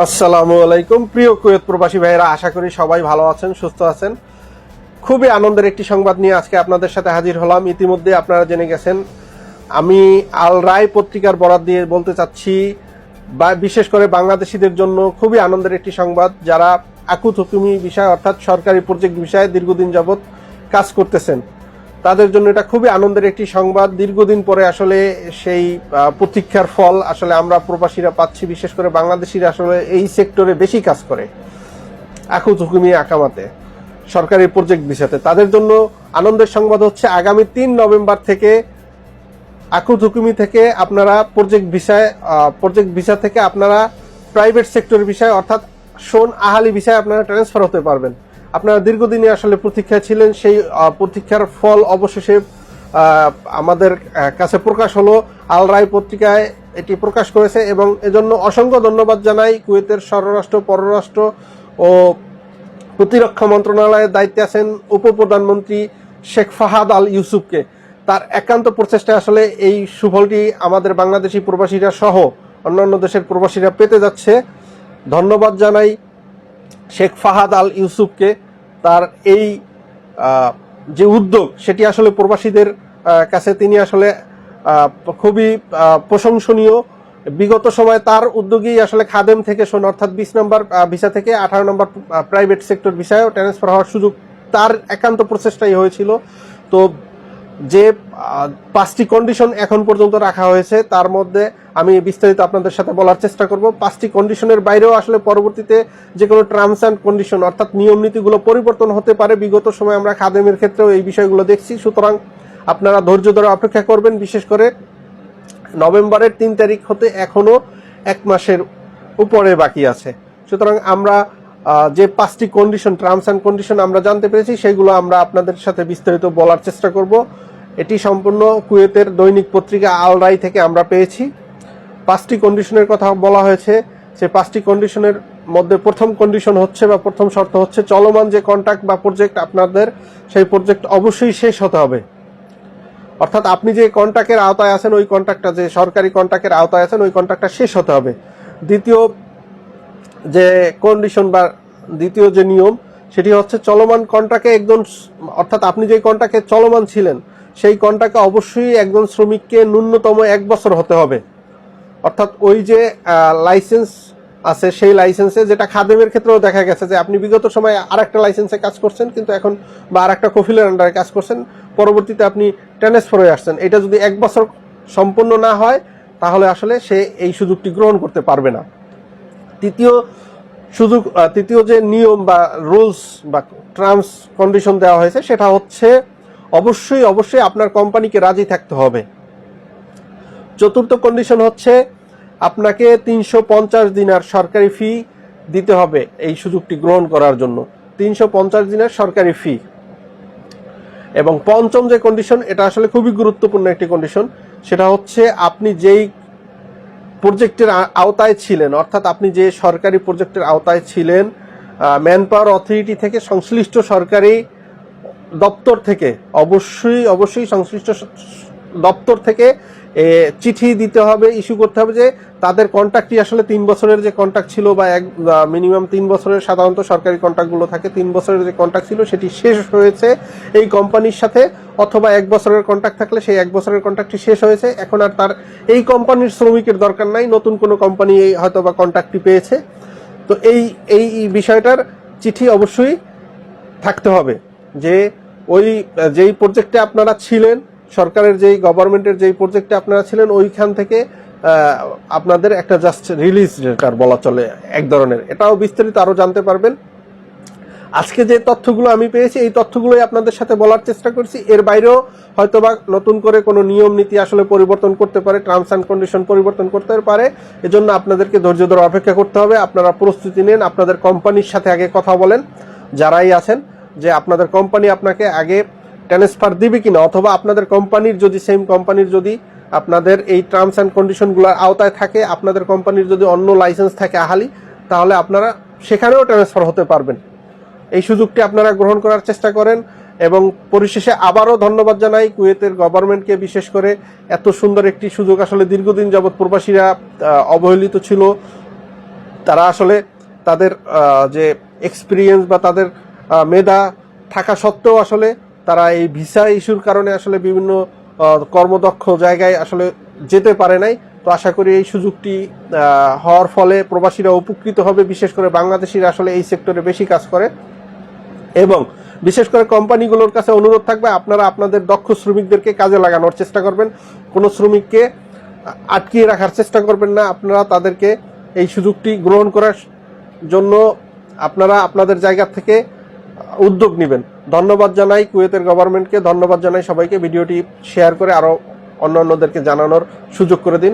আসসালামু আলাইকুম। প্রিয় কুয়েত প্রবাসী ভাইয়েরা, আশা করি সবাই ভালো আছেন, সুস্থ আছেন। খুবই আনন্দের একটি সংবাদ নিয়ে আজকে আপনাদের সাথে হাজির হলাম। ইতিমধ্যে আপনারা জেনে গেছেন, আমি আল রায় পত্রিকার বরাদ দিয়ে বলতে চাচ্ছি, বা বিশেষ করে বাংলাদেশিদের জন্য খুবই আনন্দের একটি সংবাদ, যারা আকুত হুকুমি বিষয় অর্থাৎ সরকারি প্রজেক্ট বিষয়ে দীর্ঘদিন যাবৎ কাজ করতেছেন। তাদের জন্য এটা খুবই আনন্দের একটি সংবাদ। দীর্ঘদিন পরে আসলে সেই প্রতীক্ষার ফল আসলে আমরা প্রবাসীরা পাচ্ছি, বিশেষ করে বাংলাদেশিরা আসলে এই সেক্টরে বেশি কাজ করে। আকুত হুকুমি আকামাতে সরকারি প্রজেক্ট ভিসাতে তাদের জন্য আনন্দের সংবাদ হচ্ছে, আগামী তিন নভেম্বর থেকে আকুত হুকুমি থেকে আপনারা প্রজেক্ট ভিসায় প্রজেক্ট ভিসা থেকে আপনারা প্রাইভেট সেক্টর বিষয়ে অর্থাৎ সোন আহালি বিষয়ে আপনারা ট্রান্সফার হতে পারবেন। আপনারা দীর্ঘদিনে আসলে প্রতীক্ষায় ছিলেন, সেই প্রতীক্ষার ফল অবশেষে আমাদের কাছে প্রকাশ হলো। আল রায় পত্রিকায় এটি প্রকাশ করেছে এবং এজন্য অসংখ্য ধন্যবাদ জানাই। কুয়েতের স্বরাষ্ট্র, পররাষ্ট্র ও প্রতিরক্ষা মন্ত্রণালয়ের দায়িত্বে আছেন উপপ্রধানমন্ত্রী শেখ ফাহাদ আল ইউসুফকে। তার একান্ত প্রচেষ্টায় আসলে এই সুফলটি আমাদের বাংলাদেশি প্রবাসীরা সহ অন্যান্য দেশের প্রবাসীরা পেতে যাচ্ছে। ধন্যবাদ জানাই। শেখ ফাহাদ আল ইউসুফকে তার এই যে উদ্যোগ, সেটি আসলে প্রবাসীদের কাছে তিনি আসলে খুবই প্রশংসনীয়। বিগত সময় তার উদ্যোগেই আসলে খাদেম থেকে শোন অর্থাৎ বিশ নম্বর ভিসা থেকে আঠারো নম্বর প্রাইভেট সেক্টর ভিসায় ট্রান্সফার হওয়ার সুযোগ তার একান্ত প্রচেষ্টাই হয়েছিল। তো যে পাঁচটি কন্ডিশন এখন পর্যন্ত রাখা হয়েছে, তার মধ্যে আমি বিস্তারিত আপনাদের সাথে বলার চেষ্টা করব। পাঁচটি কন্ডিশনের বাইরেও আসলে পরবর্তীতে যে কোনো টার্মস অ্যান্ড কন্ডিশন অর্থাৎ নিয়ম নীতিগুলো পরিবর্তন হতে পারে। বিগত সময় আমরা খাদেমের ক্ষেত্রেও এই বিষয়গুলো দেখছি। সুতরাং আপনারা ধৈর্য ধরে অপেক্ষা করবেন। বিশেষ করে নভেম্বরের তিন তারিখ হতে এখনও এক মাসের উপরে বাকি আছে। সুতরাং আমরা যে পাঁচটি কন্ডিশন টার্মস অ্যান্ড কন্ডিশন আমরা জানতে পেরেছি, সেগুলো আমরা আপনাদের সাথে বিস্তারিত বলার চেষ্টা করব। এটি সম্পূর্ণ কুয়েতের দৈনিক পত্রিকা আল রাই থেকে আমরা পেয়েছি। পাঁচটি কন্ডিশনের কথা বলা হয়েছে। সেই পাঁচটি কন্ডিশনের মধ্যে প্রথম কন্ডিশন হচ্ছে বা প্রথম শর্ত হচ্ছে চলমান যে কন্ট্রাক্ট বা প্রজেক্ট আপনাদের, সেই প্রজেক্ট অবশ্যই শেষ হতে হবে। অর্থাৎ আপনি যে কন্ট্রাক্টের আওতায় আছেন, ওই কন্ট্রাক্টটা যে সরকারি কন্ট্রাক্টের আওতায় আছেন, ওই কন্ট্রাক্টটা শেষ হতে হবে। দ্বিতীয় যে কন্ডিশন বা দ্বিতীয় যে নিয়ম, সেটি হচ্ছে চলমান কন্ট্রাক্টে স- অর্থাৎ আপনি যে কন্ট্রাক্টে চলমান ছিলেন সেই কন্ট্রাক্টে অবশ্যই একজন শ্রমিককে ন্যূনতম এক বছর হতে হবে। অর্থাৎ ওই যে লাইসেন্স আছে, সেই লাইসেন্সে যেটা খাদেমের ক্ষেত্রেও দেখা গেছে যে আপনি বিগত সময় আর একটা লাইসেন্সে কাজ করছেন, কিন্তু এখন বা আর একটা কফিলের আন্ডারে কাজ করছেন, পরবর্তীতে আপনি ট্রান্সফার হয়ে আসছেন। এটা যদি এক বছর সম্পন্ন না হয়, তাহলে আসলে সে এই সুযোগটি গ্রহণ করতে পারবে না। তৃতীয় সুযোগ তৃতীয় যে নিয়ম বা রুলস বা টার্মস কন্ডিশন দেওয়া হয়েছে, সেটা হচ্ছে অবশ্যই অবশ্যই আপনার কোম্পানিকে রাজি থাকতে হবে। চতুর্থ কন্ডিশন হচ্ছে আপনাকে তিনশো পঞ্চাশ দিনার সরকারি ফি দিতে হবে এই সুযোগটি গ্রহণ করার জন্য। তিনশো পঞ্চাশ দিনের সরকারি ফি এবং পঞ্চম যে কন্ডিশন এটা আসলে খুবই গুরুত্বপূর্ণ একটি কন্ডিশন সেটা হচ্ছে আপনি যেই প্রজেক্টের আওতায় ছিলেন, অর্থাৎ আপনি যে সরকারি প্রজেক্টের আওতায় ছিলেন ম্যান পাওয়ার অথরিটি থেকে সংশ্লিষ্ট সরকারি দপ্তর থেকে, অবশ্যই অবশ্যই সংশ্লিষ্ট দপ্তর থেকে চিঠি দিতে হবে, ইস্যু করতে হবে যে তাদের কন্ট্রাক্টটি আসলে তিন বছরের যে কন্ট্রাক্ট ছিল বা এক মিনিমাম তিন বছরের সাধারণত সরকারি কন্ট্রাক্টগুলো থাকে, তিন বছরের যে কন্ট্রাক্ট ছিল সেটি শেষ হয়েছে এই কোম্পানির সাথে, অথবা এক বছরের কন্ট্রাক্ট থাকলে সেই এক বছরের কন্ট্রাক্টটি শেষ হয়েছে। এখন আর তার, এই কোম্পানির শ্রমিকের দরকার নাই, নতুন কোনো কোম্পানি এই হয়তো বা কন্ট্রাক্টটি পেয়েছে। তো এই এই বিষয়টার চিঠি অবশ্যই থাকতে হবে যে ওই যেই প্রজেক্টে আপনারা ছিলেন, সরকারের যেই গভর্নমেন্টের যেই প্রজেক্টে আপনারা ছিলেন, ওইখান থেকে আপনাদের একটা জাস্ট রিলিজ লেটার বলা চলে, এক ধরনের। এটাও বিস্তারিত আরও জানতে পারবেন। আজকে যে তথ্যগুলো আমি পেয়েছি, এই তথ্যগুলোই আপনাদের সাথে বলার চেষ্টা করছি। এর বাইরেও হয়তোবা নতুন করে কোনো নিয়ম নীতি আসলে পরিবর্তন করতে পারে টার্মস অ্যান্ড কন্ডিশন পরিবর্তন করতে পারে। এজন্য আপনাদেরকে ধৈর্য ধরে অপেক্ষা করতে হবে। আপনারা প্রস্তুতি নেন, আপনাদের কোম্পানির সাথে আগে কথা বলেন, যারাই আছেন। যে আপনাদের কোম্পানি আপনাকে আগে ট্রান্সফার দিবে কিনা, অথবা আপনাদের কোম্পানির যদি সেম কোম্পানির যদি আপনাদের এই টার্মস অ্যান্ড কন্ডিশনগুলোর আওতায় থাকে, আপনাদের কোম্পানির যদি অন্য লাইসেন্স থাকে আহালি, তাহলে আপনারা সেখানেও ট্রান্সফার হতে পারবেন। এই সুযোগটি আপনারা গ্রহণ করার চেষ্টা করেন এবং পরিশেষে আবারও ধন্যবাদ জানাই কুয়েতের গভর্নমেন্টকে বিশেষ করে এত সুন্দর একটি সুযোগ আসলে দীর্ঘদিন যাবৎ প্রবাসীরা অবহেলিত ছিল। তারা আসলে তাদের যে এক্সপিরিয়েন্স বা তাদের মেধা থাকা সত্ত্বেও আসলে তারা এই ভিসা ইস্যুর কারণে আসলে বিভিন্ন কর্মদক্ষ জায়গায় আসলে যেতে পারে নাই। তো আশা করি এই সুযোগটি হওয়ার ফলে প্রবাসীরা উপকৃত হবে। বিশেষ করে বাংলাদেশিরা আসলে এই সেক্টরে বেশি কাজ করে। এবং বিশেষ করে কোম্পানিগুলোর কাছে অনুরোধ থাকবে, আপনারা আপনাদের দক্ষ শ্রমিকদেরকে কাজে লাগানোর চেষ্টা করবেন। কোনো শ্রমিককে আটকিয়ে রাখার চেষ্টা করবেন না। আপনারা তাদেরকে এই সুযোগটি গ্রহণ করার জন্য আপনারা আপনাদের জায়গা থেকে উদ্যোগ নেবেন। ধন্যবাদ জানাই কুয়েতের গভর্নমেন্টকে ধন্যবাদ জানাই সবাইকে। ভিডিওটি শেয়ার করে আরও অন্য অন্যদেরকে জানানোর সুযোগ করে দিন।